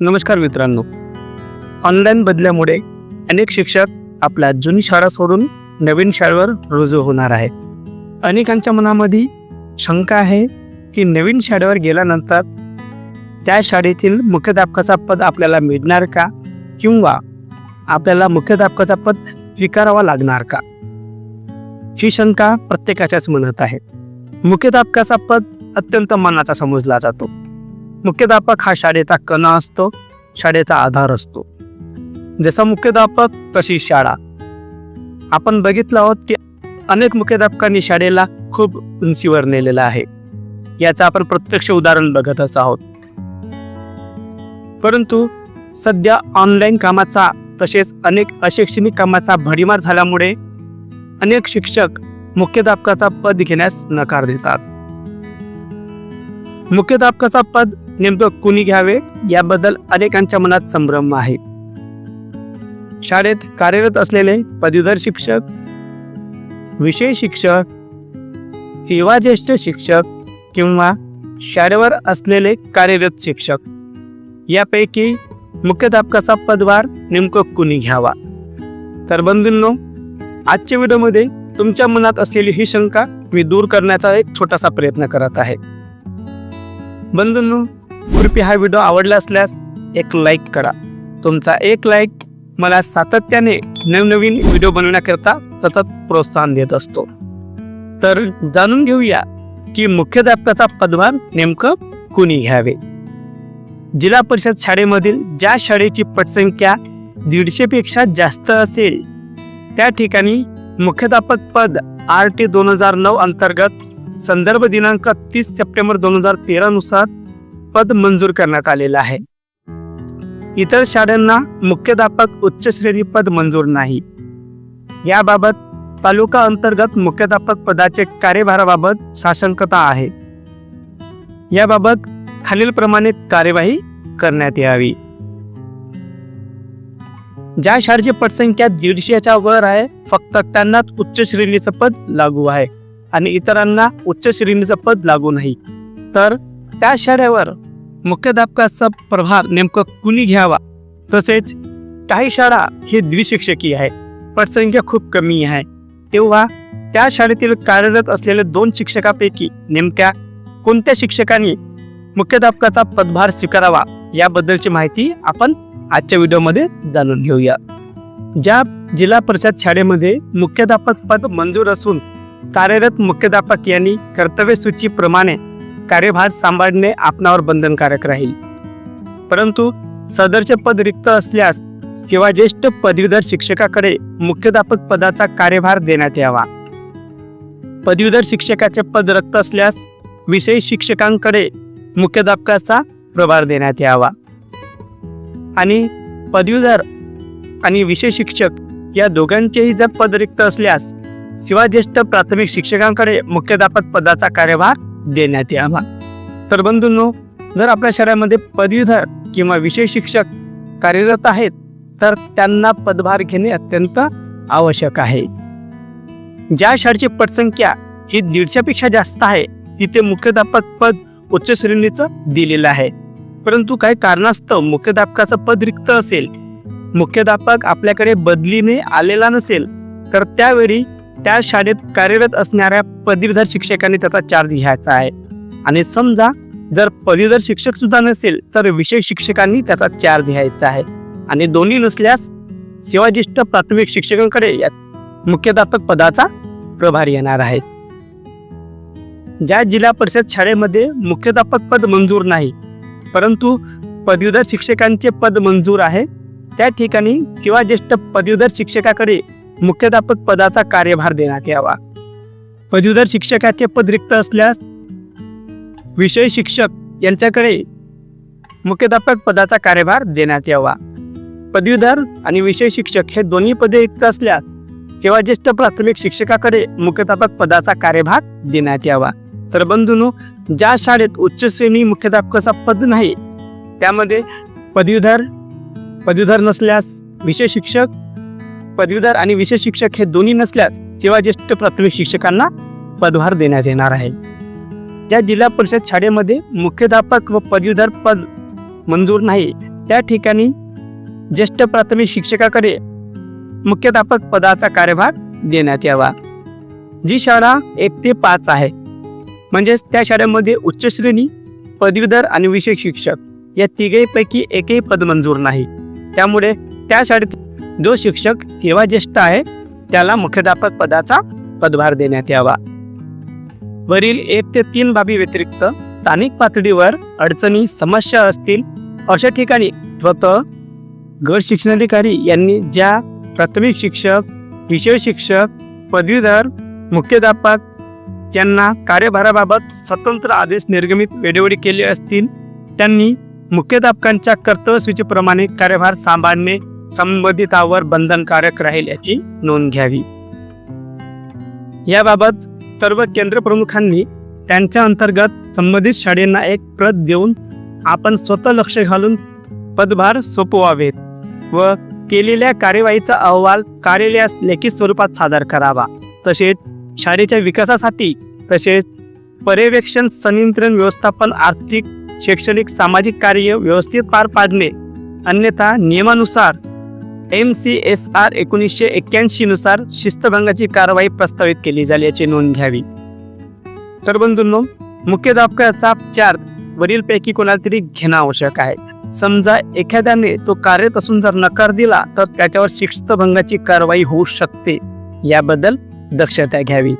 नमस्कार मित्रांनो. ऑनलाईन बदल्यामुळे अनेक शिक्षक आपल्या जुनी शाळा सोडून नवीन शाळेवर रुजू होणार आहे अनेकांच्या मनामध्ये शंका आहे की नवीन शाळेवर गेल्यानंतर त्या शाळेतील मुख्याध्यापकाचा पद आपल्याला मिळणार का? किंवा आपल्याला मुख्याध्यापकाचा पद स्वीकारावा लागणार का? ही शंका प्रत्येकाच्याच मनात आहे. मुख्याध्यापकाचा पद अत्यंत मनाचा समजला जातो. मुख्याध्यापक हा शाळेचा कणा असतो शाळेचा आधार असतो. जसा मुख्याध्यापक तशी शाळा. आपण बघितलं आहोत की अनेक मुख्याध्यापकांनी शाळेला खूप उंचीवर नेलेलं आहे. याचं आपण प्रत्यक्ष उदाहरण बघतच आहोत. परंतु सध्या ऑनलाईन कामाचा तसेच अनेक अशैक्षणिक कामाचा भडीमार झाल्यामुळे अनेक शिक्षक मुख्याध्यापकाचा पद घेण्यास नकार देतात. मुख्याध्यापकाचा पद नेमकं कुणी घ्यावे? याबद्दल अनेकांच्या मनात संभ्रम आहे. शाळेत कार्यरत असलेले पदवीधर शिक्षक विषय शिक्षक किंवा ज्येष्ठ शिक्षक किंवा शाळेवर असलेले कार्यरत शिक्षक यापैकी मुख्याध्यापकाचा पदभार नेमकं कुणी घ्यावा? तर बंधूंनो आजच्या व्हिडिओमध्ये तुमच्या मनात असलेली ही शंका मी दूर करण्याचा एक छोटासा प्रयत्न करत आहे. बंधूंनो कृपया हा व्हिडिओ आवडला असल्यास एक लाईक करा. तुमचा एक लाईक मला सातत्याने नवनवीन व्हिडिओ बनवण्याकरता सतत प्रोत्साहन देत असतो. तर जाणून घेऊया की मुख्याध्यापकाचा पदभार नेमकं कुणी घ्यावे? जिल्हा परिषद शाळेमधील ज्या शाळेची पटसंख्या दीडशेपेक्षा जास्त असेल त्या ठिकाणी मुख्याध्यापक पद आर टी दोन हजार नऊ अंतर्गत संदर्भ दिनांक तीस सप्टेंबर दोन हजार तेरानुसार पद मंजूर करण्यात आलेलं आहे. इतर शाळांना मुख्याध्यापक उच्च श्रेणी पद मंजूर नाही. याबाबत तालुका अंतर्गत मुख्याध्यापक पदाचे कार्यभाराबाबत साशंकता आहे. याबाबत खालीलप्रमाणे कार्यवाही करण्यात यावी. ज्या शाळेची पटसंख्या दीडशेच्या वर आहे फक्त त्यांनाच उच्च श्रेणीचं पद लागू आहे आणि इतरांना उच्च श्रेणीचं पद लागू नाही. तर त्या शाळेवर मुख्याध्यापकाचा प्रभार नेमकं कुणी घ्यावा? तसेच काही शाळा ही द्विशिक्षकी आहे. पटसंख्या खूप कमी आहे. तेव्हा त्या शाळेतील कार्यरत असलेल्या दोन शिक्षकापैकी नेमक्या कोणत्या शिक्षकांनी मुख्याध्यापकाचा पदभार स्वीकारावा याबद्दलची माहिती आपण आजच्या व्हिडिओमध्ये जाणून घेऊया. ज्या जिल्हा परिषद शाळेमध्ये मुख्याध्यापक पद मंजूर असून कार्यरत मुख्याध्यापक यांनी कर्तव्य सूचीप्रमाणे कार्यभार सांभाळणे आपणावर बंधनकारक राहील. परंतु सदरचे पद रिक्त असल्यास किंवा ज्येष्ठ पदवीधर शिक्षकाकडे मुख्याध्यापक पदाचा कार्यभार देण्यात यावा. पदवीधर शिक्षकाचे पद रिक्त असल्यास विषय शिक्षकांकडे मुख्याध्यापकाचा प्रभार देण्यात यावा. आणि पदवीधर आणि विषय शिक्षक या दोघांचेही जर पद रिक्त असल्यास शिवाज्येष्ठ प्राथमिक शिक्षकांकडे मुख्याध्यापक पदाचा कार्यभार देण्यात यावा. तर बंधूंनो जर आपल्या शहरामध्ये पदवीधर किंवा विषय शिक्षक कार्यरत आहेत तर त्यांना पदभार घेणे अत्यंत आवश्यक आहे. ज्या शाळेची पटसंख्या ही दीडशेपेक्षा जास्त आहे तिथे मुख्याध्यापक पद उच्च श्रेणीचं दिलेलं आहे. परंतु काही कारणास्तव मुख्याध्यापकाचं पद रिक्त असेल मुख्याध्यापक आपल्याकडे बदलीने आलेला नसेल तर त्यावेळी त्या शाळेत कार्यरत असणाऱ्या पदवीधर शिक्षकांनी त्याचा चार्ज घ्यायचा आहे. आणि समजा जर पदवीधर शिक्षक सुद्धा नसेल तर विषय शिक्षकांनी त्याचा चार्ज घ्यायचा आहे. आणि दोन्ही नसल्यास सेवाज्येष्ठ प्राथमिक शिक्षकांकडे या मुख्याध्यापक पदाचा प्रभार येणार आहे. ज्या जिल्हा परिषद शाळेमध्ये मुख्याध्यापक पद मंजूर नाही परंतु पदवीधर शिक्षकांचे पद मंजूर आहे त्या ठिकाणी किंवा ज्येष्ठ पदवीधर शिक्षकाकडे मुख्याध्यापक पदाचा कार्यभार देण्यात यावा. पदवीधर शिक्षकाचे पद रिक्त असल्यास विषय शिक्षक यांच्याकडे मुख्याध्यापक पदाचा कार्यभार देण्यात यावा. पदवीधर आणि विषय शिक्षक हे दोन्ही पदे रिक्त असल्यास किंवा ज्येष्ठ प्राथमिक शिक्षकाकडे मुख्याध्यापक पदाचा कार्यभार देण्यात यावा. तर बंधूनो ज्या शाळेत उच्च श्रेणी मुख्याध्यापकाचा पद नाही त्यामध्ये पदवीधर पदवीधर नसल्यास विषय शिक्षक पदवीधर आणि विषय शिक्षक हे दोन्ही नसल्यास किंवा ज्येष्ठ प्राथमिक शिक्षकांना पदभार देण्यात येणार आहे. ज्या जिल्हा परिषद शाळेमध्ये मुख्याध्यापक व पदवीधर पद मंजूर नाही त्या ठिकाणी ज्येष्ठ प्राथमिक शिक्षकाकडे मुख्याध्यापक पदाचा कार्यभार देण्यात यावा. जी शाळा एक ते पाच आहे म्हणजेच त्या शाळेमध्ये उच्च श्रेणी पदवीधर आणि विशेष शिक्षक या तिघेपैकी एकही पद मंजूर नाही. त्यामुळे त्या शाळेत जो शिक्षक किंवा ज्येष्ठ आहे त्याला मुख्याध्यापक पदाचा पदभार देण्यात यावा. वरील एक ते तीन बाबी व्यतिरिक्त स्थानिक पातळीवर अडचणी समस्या असतील अशा ठिकाणी स्वतः गट शिक्षणाधिकारी यांनी ज्या प्राथमिक शिक्षक विषय शिक्षक पदवीधर मुख्याध्यापक यांना कार्यभाराबाबत स्वतंत्र आदेश निर्गमित वेळोवेळी केले असतील त्यांनी मुख्याध्यापकांच्या कर्तव्यसूचीप्रमाणे कार्यभार सांभाळणे संबंधितावर बंधनकारक राहील याची नोंद घ्यावी. याबाबत सर्व केंद्र प्रमुखांनी त्यांच्या अंतर्गत संबंधित शाळेंना एक प्रत देऊन आपण स्वतः लक्ष घालून पदभार सोपवावेत व केलेल्या कार्यवाहीचा अहवाल कार्यालयास लेखी स्वरूपात सादर करावा. तसेच शाळेच्या विकासासाठी तसेच पर्यवेक्षण संनियंत्रण व्यवस्थापन आर्थिक शैक्षणिक सामाजिक कार्य व्यवस्थित पार पाडणे अन्यथा नियमानुसार एम सी एस आर एकोणीसशे एक्क्याऐंशी नुसार शिस्तभंगाची कारवाई प्रस्तावित केली झाल्याची नोंद घ्यावी. तर बंधूंनो मुख्याध्यापकाचा चार्ज वरीलपैकी कोणाला तरी घेणं आवश्यक आहे. समजा एखाद्याने तो कार्यत असून जर नकार दिला तर त्याच्यावर शिस्तभंगाची कारवाई होऊ शकते. याबद्दल दक्षता घ्यावी.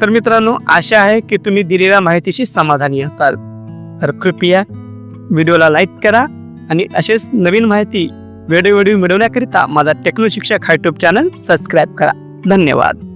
तर मित्रांनो आशा आहे की तुम्ही दिलेल्या माहितीशी समाधानी असाल. तर कृपया व्हिडिओला लाईक करा आणि असेच नवीन माहिती वेळोवेळी मिळवण्याकरिता माझा टेक्नो शिक्षक हा चॅनल सबस्क्राईब करा. धन्यवाद.